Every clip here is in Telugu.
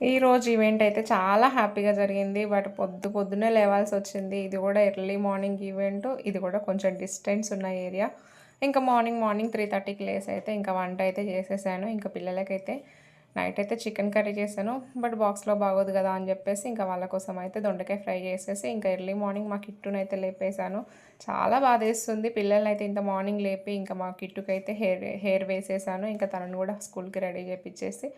ఈరోజు ఈవెంట్ అయితే చాలా హ్యాపీగా జరిగింది. బట్ పొద్దు పొద్దునే లేవాల్సి వచ్చింది. ఇది కూడా ఎర్లీ మార్నింగ్ ఈవెంట్. ఇది కూడా కొంచెం డిస్టెన్స్ ఉన్న ఏరియా. ఇంకా మార్నింగ్ మార్నింగ్ త్రీ థర్టీకి లేస్ అయితే ఇంకా వంట అయితే చేసేసాను. ఇంకా పిల్లలకైతే నైట్ అయితే చికెన్ కర్రీ చేశాను బట్ బాక్స్లో బాగోదు కదా అని చెప్పేసి ఇంకా వాళ్ళ కోసం అయితే దొండకాయ ఫ్రై చేసేసి ఇంకా ఎర్లీ మార్నింగ్ మా కిట్టును అయితే లేపేశాను. చాలా బాధేస్తుంది పిల్లల్ని అయితే ఇంత మార్నింగ్ లేపి ఇంకా మా కిట్టుకి అయితే హెయిర్ హెయిర్ వేసేసాను ఇంకా తనను కూడా స్కూల్కి రెడీ చేపించేసి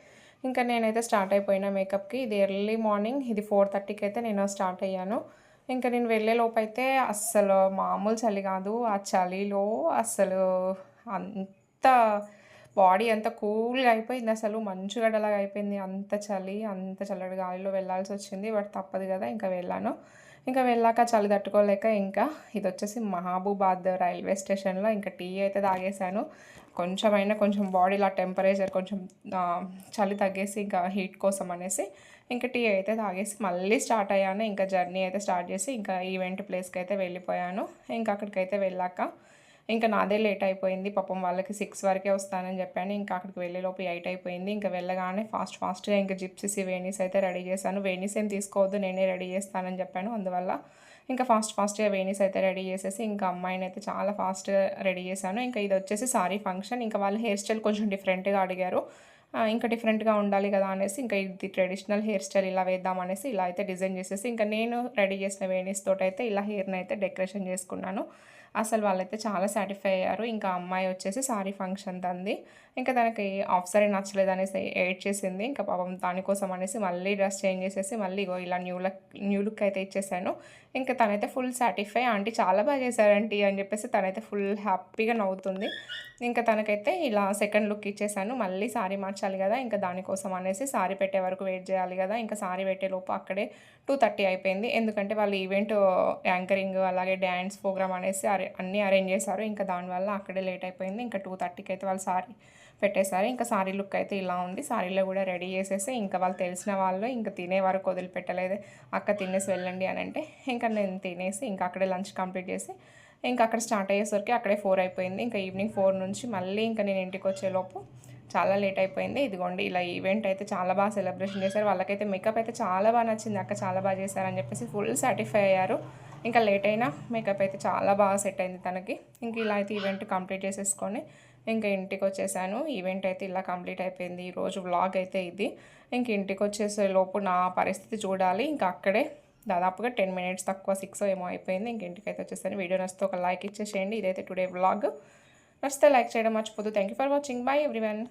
ఇంకా నేనైతే స్టార్ట్ అయిపోయినా మేకప్కి. ఇది ఎర్లీ మార్నింగ్ ఇది ఫోర్ థర్టీకి అయితే నేను స్టార్ట్ అయ్యాను. ఇంకా నేను వెళ్ళేలోపు అయితే అస్సలు మామూలు చలి కాదు. ఆ చలిలో అస్సలు అంత బాడీ అంత కూల్గా అయిపోయింది. అసలు మంచుగడ్డలాగా అయిపోయింది. అంత చలి అంత చల్లటి గాలిలో వెళ్ళాల్సి వచ్చింది. బట్ తప్పదు కదా ఇంకా వెళ్ళాను. ఇంకా వెళ్ళాక చలి తట్టుకోలేక ఇంకా ఇది వచ్చేసి మహబూబాద్ రైల్వే స్టేషన్లో ఇంకా టీ అయితే తాగేశాను. కొంచెమైనా కొంచెం బాడీలో టెంపరేచర్ కొంచెం చలి తగ్గేసి ఇంకా హీట్ కోసం అనేసి ఇంకా టీ అయితే తాగేసి మళ్ళీ స్టార్ట్ అయ్యాను. ఇంకా జర్నీ అయితే స్టార్ట్ చేసి ఇంకా ఈవెంట్ ప్లేస్కి అయితే వెళ్ళిపోయాను. ఇంకా అక్కడికైతే వెళ్ళాక ఇంకా నాదే లేట్ అయిపోయింది. పాపం వాళ్ళకి సిక్స్ వరకే వస్తానని చెప్పాను. ఇంకా అక్కడికి వెళ్ళేలోపు ఎయిట్ అయిపోయింది. ఇంకా వెళ్ళగానే ఫాస్ట్ ఫాస్ట్గా ఇంకా జిప్సీసి వేణీస్ అయితే రెడీ చేశాను. వేణీస్ ఏం తీసుకోవద్దు నేనే రెడీ చేస్తానని చెప్పాను. అందువల్ల ఇంకా ఫాస్ట్ ఫాస్ట్గా వేణీస్ అయితే రెడీ చేసేసి ఇంకా అమ్మాయిని అయితే చాలా ఫాస్ట్గా రెడీ చేశాను. ఇంకా ఇది వచ్చేసి సారీ ఫంక్షన్ ఇంకా వాళ్ళ హెయిర్ స్టైల్ కొంచెం డిఫరెంట్గా అడిగారు. ఇంకా డిఫరెంట్గా ఉండాలి కదా అనేసి ఇంకా ఇది ట్రెడిషనల్ హెయిర్ స్టైల్ ఇలా వేద్దాం అనేసి ఇలా అయితే డిజైన్ చేసేసి ఇంకా నేను రెడీ చేసిన వేణీస్ తోటైతే అయితే ఇలా హెయిర్ని అయితే డెకరేషన్ చేసుకున్నాను. అసలు వాళ్ళైతే చాలా సాటిస్ఫై అయ్యారు. ఇంకా అమ్మాయి వచ్చేసి సారీ ఫంక్షన్ తంది. ఇంకా తనకి ఆఫ్ సారీ నచ్చలేదు అనేసి ఎయిడ్ చేసింది. ఇంకా పాపం దానికోసం అనేసి మళ్ళీ డ్రెస్ చేంజ్ చేసేసి మళ్ళీ ఇగో ఇలా న్యూ లుక్ న్యూ లుక్ అయితే ఇచ్చేసాను. ఇంకా తనైతే ఫుల్ సాటిస్ఫై ఆంటీ చాలా బాగా చేశారంటీ అని చెప్పేసి తనైతే ఫుల్ హ్యాపీగా నవ్వుతుంది. ఇంకా తనకైతే ఇలా సెకండ్ లుక్ ఇచ్చేసాను. మళ్ళీ సారీ మార్చాలి కదా ఇంకా దానికోసం అనేసి సారీ పెట్టే వరకు వెయిట్ చేయాలి కదా ఇంకా సారీ పెట్టే లోపు అక్కడే టూ థర్టీ అయిపోయింది. ఎందుకంటే వాళ్ళు ఈవెంట్ యాంకరింగ్ అలాగే డ్యాన్స్ ప్రోగ్రామ్ అనేసి అన్నీ అరేంజ్ చేశారు. ఇంకా దానివల్ల అక్కడే లేట్ అయిపోయింది. ఇంకా టూ థర్టీకి అయితే వాళ్ళు సారీ పెట్టేశారు. ఇంకా సారీ లుక్ అయితే ఇలా ఉంది. సారీలో కూడా రెడీ చేసేసి ఇంకా వాళ్ళు తెలిసిన వాళ్ళు ఇంకా తినే వరకు వదిలిపెట్టలేదు. అక్క తినేసి వెళ్ళండి అని అంటే ఇంకా నేను తినేసి ఇంకా అక్కడే లంచ్ కంప్లీట్ చేసి ఇంకా అక్కడ స్టార్ట్ అయ్యేసరికి అక్కడే ఫోర్ అయిపోయింది. ఇంకా ఈవినింగ్ ఫోర్ నుంచి మళ్ళీ ఇంకా నేను ఇంటికి వచ్చేలోపు చాలా లేట్ అయిపోయింది. ఇదిగోండి ఇలా ఈవెంట్ అయితే చాలా బాగా సెలబ్రేషన్ చేశారు. వాళ్ళకైతే మేకప్ అయితే చాలా బాగా నచ్చింది. అక్క చాలా బాగా చేశారని చెప్పేసి ఫుల్ సాటిస్ఫై అయ్యారు. ఇంకా లేట్ అయినా మేకప్ అయితే చాలా బాగా సెట్ అయింది తనకి. ఇంక ఇలా అయితే ఈవెంట్ కంప్లీట్ చేసేసుకొని ఇంకా ఇంటికి వచ్చేసాను. ఈవెంట్ అయితే ఇలా కంప్లీట్ అయిపోయింది. ఈరోజు వ్లాగ్ అయితే ఇది. ఇంక ఇంటికి వచ్చేసే లోపు నా పరిస్థితి చూడాలి. ఇంకా అక్కడే దాదాపుగా టెన్ మినిట్స్ తక్కువ సిక్స్ ఏమో అయిపోయింది. ఇంక ఇంటికి అయితే వచ్చేసాను. వీడియో నచ్చితే ఒక లైక్ ఇచ్చేసేయండి. ఇదైతే టుడే వ్లాగ్ నచ్చితే లైక్ చేయడం మర్చిపోదు thank you for watching bye everyone